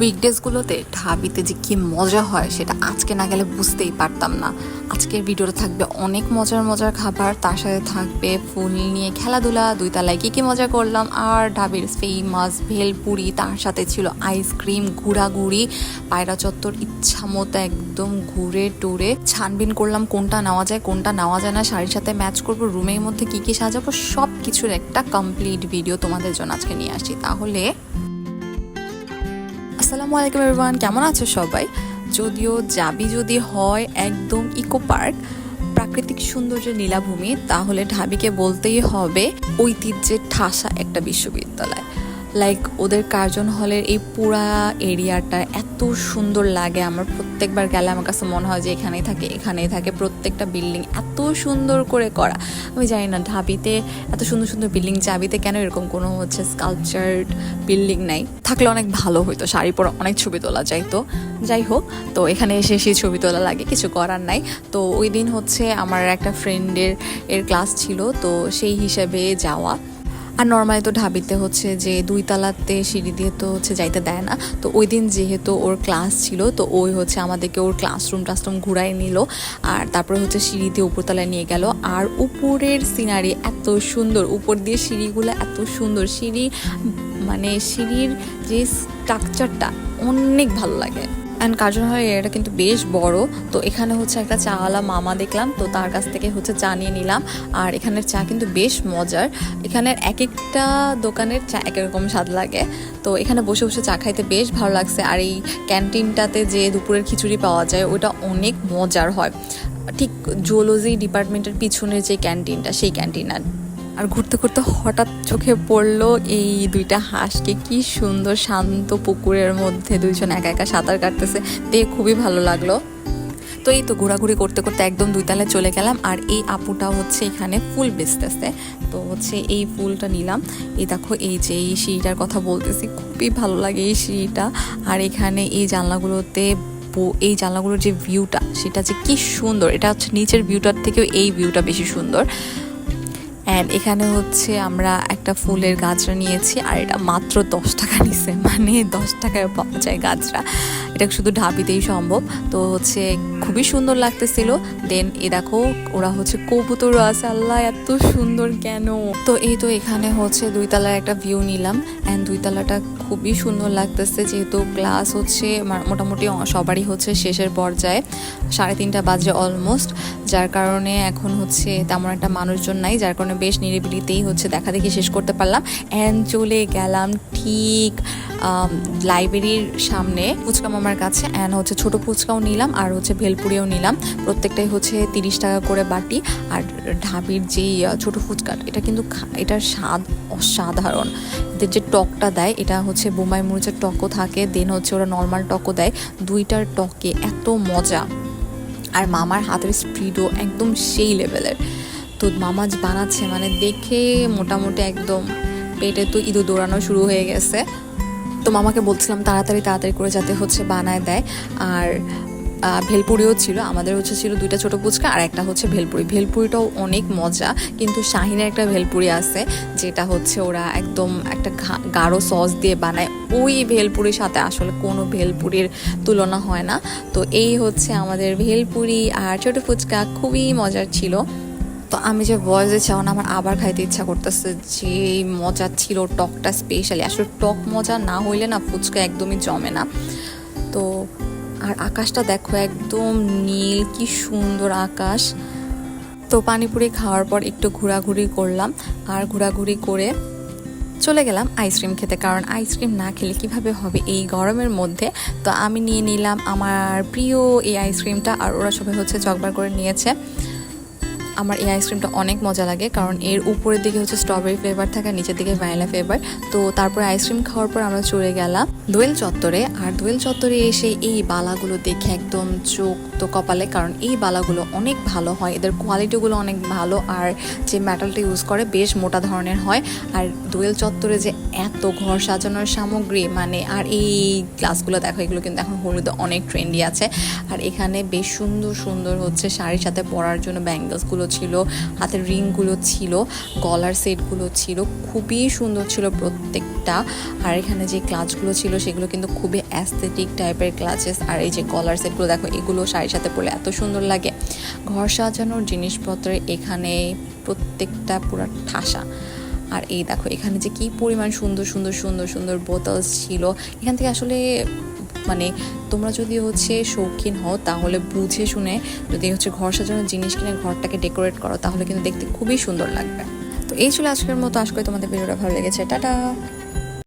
উইকডেজগুলোতে ঢাবিতে যে কী মজা হয়, সেটা আজকে না গেলে বুঝতেই পারতাম না। আজকের ভিডিওতে থাকবে অনেক মজার মজার খাবার, তার সাথে থাকবে ফুল নিয়ে খেলাধুলা দুই তালায় কী কী মজা করলাম, আর ঢাবির ফেমাস ভেলপুরি, তার সাথে ছিল আইসক্রিম ঘোরাঘুরি পায়রা চত্বর ইচ্ছা মতো একদম ঘুরে টুরে। ছানবিন করলাম কোনটা নেওয়া যায়, কোনটা নেওয়া যায় না, শাড়ির সাথে ম্যাচ করব, রুমের মধ্যে কি কী সাজাবো সব কিছুর একটা কমপ্লিট ভিডিও তোমাদের জন্য আজকে নিয়ে আসি তাহলে আসসালামু আলাইকুম এভরিওয়ান কেমন আছো সবাই? যদিও যাবি যদি হয় একদম ইকো পার্ক প্রাকৃতিক সৌন্দর্যের নীলাভূমি, তাহলে ঢাবিকে বলতেই হবে ঐতিহ্যের ঠাসা একটা বিশ্ববিদ্যালয়। লাইক ওদের কার্জন হলের এই পুরা এরিয়াটা এত সুন্দর লাগে। আমার প্রত্যেকবার গেলে আমার কাছে মনে হয় যে এখানেই থাকে এখানেই থাকে। প্রত্যেকটা বিল্ডিং এত সুন্দর করে করা। আমি জানি না ঢাবিতে এত সুন্দর সুন্দর বিল্ডিং চাবিতে কেন এরকম কোনো হচ্ছে স্কাল্পচার্ড বিল্ডিং নাই? থাকলে অনেক ভালো হতো শাড়ি পরে অনেক ছবি তোলা যায় তো যাই হোক, তো এখানে এসে সেই ছবি তোলা লাগে, কিছু করার নাই। তো ওই দিন হচ্ছে আমার একটা ফ্রেন্ডের এর ক্লাস ছিল, তো সেই হিসেবে যাওয়া। আর নর্মালি তো ঢাবিতে হচ্ছে যে দুই তালাতে সিঁড়ি দিয়ে তো হচ্ছে যাইতে দেয় না। তো ওই দিন যেহেতু ওর ক্লাস ছিল, তো ওই হচ্ছে আমাদেরকে ওর ক্লাসরুম টাসরুম ঘুরাই নিল আর তারপরে হচ্ছে সিঁড়ি দিয়ে উপরতলায় নিয়ে গেল। আর উপরের সিনারি এত সুন্দর, উপর দিয়ে সিঁড়িগুলো এত সুন্দর। সিঁড়ি মানে সিঁড়ির যে স্ট্রাকচারটা অনেক ভালো লাগে। অ্যান্ড কার্জন হলের এরিয়াটা কিন্তু বেশ বড়। তো এখানে হচ্ছে একটা চাওয়ালা মামা দেখলাম, তো তার কাছ থেকে হচ্ছে চা নিয়ে নিলাম। আর এখানের চা কিন্তু বেশ মজার। এখানের এক একটা দোকানের চা এক রকম স্বাদ লাগে। তো এখানে বসে বসে চা খাইতে বেশ ভালো লাগছে। আর এই ক্যান্টিনটাতে যে দুপুরের খিচুড়ি পাওয়া যায়, ওটা অনেক মজার হয়। ঠিক জুওলজি ডিপার্টমেন্টের পিছনের যে ক্যান্টিনটা, সেই ক্যান্টিন আর আর ঘুরতে ঘুরতে হঠাৎ চোখে পড়ল এই দুইটা হাঁসকে। কি সুন্দর শান্ত পুকুরের মধ্যে দুইজন একা একা সাঁতার কাটতেছে। দেখে খুবই ভালো লাগল। তো এই তো ঘোরাঘুরি করতে করতে একদম দুই তলায় চলে গেলাম। আর এই আপুটা হচ্ছে এখানে ফুল বেচতেছে। তো হচ্ছে এই ফুলটা নিলাম। এই দেখো, এই যে এই সিঁড়িটার কথা বলতেছি, খুবই ভালো লাগে এই সিঁড়িটা। আর এখানে এই জানলাগুলোতে এই জানলাগুলোর যে ভিউটা, সেটা যে কি সুন্দর। এটা হচ্ছে নিচের ভিউটার থেকেও এই ভিউটা বেশি সুন্দর। অ্যান্ড এখানে হচ্ছে আমরা একটা ফুলের গাছরা নিয়েছি আর এটা মাত্র দশ টাকা নিছে। মানে দশ টাকায় পাওয়া যায় গাছরা এটা শুধু ঢাবিতেই সম্ভব। তো হচ্ছে খুবই সুন্দর লাগতেছিল। দেন এ দেখো, ওরা হচ্ছে কবুতরও আছে, আল্লাহ, এত সুন্দর কেন? তো এই তো এখানে হচ্ছে দুই তলার একটা ভিউ নিলাম। অ্যান্ড দুই তলাটা খুবই সুন্দর লাগতেছে, যেহেতু ক্লাস হচ্ছে মোটামুটি সবারই হচ্ছে শেষের পর্যায়ে। সাড়ে তিনটা বাজে অলমোস্ট যার কারণে এখন হচ্ছে তেমন একটা মানুষজন নাই, যার কারণে বেশ নিরিবিলিতেই হচ্ছে দেখা দেখি শেষ করতে পারলাম। অ্যান্ড চলে গেলাম ঠিক লাইব্রেরির সামনে। ফুচকা কাছে অ্যান্ড হচ্ছে ছোট ফুচকাও নিলাম আর হচ্ছে ভেলপুরিও নিলাম। প্রত্যেকটাই হচ্ছে তিরিশ টাকা করে বাটি আর ঢাবির যেই ছোট ফুচকা, এটা কিন্তু এটার স্বাদ অসাধারণ। এদের যে টকটা দেয়, এটা হচ্ছে বোম্বাই মরিচের টকও থাকে দেন হচ্ছে ওরা নর্মাল টকও দেয়। দুইটার টকে এত মজা। আর মামার হাতের স্পিডও একদম সেই লেভেলের। তো মামা বানাচ্ছে মানে দেখে মোটামুটি একদম পেটে তো ইঁদুর দৌড়ানো শুরু হয়ে গেছে। তো মামাকে বলছিলাম, তাড়াতাড়ি তাড়াতাড়ি করে যাতে হচ্ছে বানায় দেয়। আর ভেলপুরিও ছিল, আমাদের হচ্ছে ছিল দুইটা ছোট ফুচকা আর একটা হচ্ছে ভেলপুরি। ভেলপুরিটাও অনেক মজা, কিন্তু শাহিনের একটা ভেলপুরি আছে, যেটা হচ্ছে ওরা একদম একটা গাঢ় সস দিয়ে বানায়। ওই ভেলপুরির সাথে আসলে কোনো ভেলপুরির তুলনা হয় না। তো এই হচ্ছে আমাদের ভেলপুরি আর ছোট ফুচকা খুবই মজার ছিল। তো আমি যে ভয়েস দিচ্ছি এখন আমার আবার খাইতে ইচ্ছা করতেছে। যে মজা ছিল, টকটা স্পেশালি আসলে টক মজা না হইলে না ফুচকা একদমই জমে না। তো আর আকাশটা দেখো একদম নীল, কি সুন্দর আকাশ। তো পানিপুরি খাওয়ার পর একটু ঘোরাঘুরি করলাম। আর ঘোরাঘুরি করে চলে গেলাম আইসক্রিম খেতে। কারণ আইসক্রিম না খেলে কীভাবে হবে এই গরমের মধ্যে? তো আমি নিয়ে নিলাম আমার প্রিয় এই আইসক্রিমটা। আর ওরা সবাই হচ্ছে জগবার করে নিয়েছে। আমার এই আইসক্রিমটা অনেক মজা লাগে, কারণ এর উপরের দিকে হচ্ছে স্ট্রবেরি ফ্লেভার থাকে নিচের দিকে ভ্যানিলা ফ্লেভার তো তারপরে আইসক্রিম খাওয়ার পর আমরা চলে গেলাম দোয়েল চত্বরে, আর দোয়েল চত্বরে এসে এই বালাগুলো দেখে একদম চোখ তো কপালে, কারণ এই বালাগুলো অনেক ভালো হয়। এদের কোয়ালিটিগুলো অনেক ভালো, আর যে মেটালটা ইউজ করে বেশ মোটা ধরনের হয়। আর দোয়েল চত্বরে যে এত ঘর সাজানোর সামগ্রী মানে আর এই গ্লাসগুলো দেখো, এগুলো কিন্তু এখন হলুদে অনেক ট্রেন্ডি আছে। আর এখানে বেশ সুন্দর সুন্দর হচ্ছে শাড়ির সাথে পরার জন্য ব্যাঙ্গলসগুলো ছিল, হাতের রিংগুলো ছিল, গলার সেটগুলো ছিল, খুবই সুন্দর ছিল প্রত্যেকটা এটা আর এখানে যে ক্লাচগুলো ছিল সেগুলো কিন্তু খুবই অ্যাস্থেটিক টাইপের ক্লাচেস, আর এই যে কলার সেটগুলো দেখো, এগুলো শাড়ির সাথে পরলে এত সুন্দর লাগে। ঘর সাজানোর জিনিসপত্রে এখানে প্রত্যেকটা পুরো ঠাসা। আর এই দেখো, এখানে যে কি পরিমাণ সুন্দর সুন্দর সুন্দর সুন্দর বোতলস ছিল। এখান থেকে আসলে মানে তোমরা যদি হচ্ছে শৌখিন হও, তাহলে বুঝে শুনে যদি হচ্ছে ঘর সাজানোর জিনিস কিনে ঘরটাকে ডেকোরেট করো, তাহলে কিন্তু দেখতে খুবই সুন্দর লাগবে। তো এই ছিল আজকের মতো। আজকে তোমাদের ভিডিওটা ভালো লেগেছে। টাটা!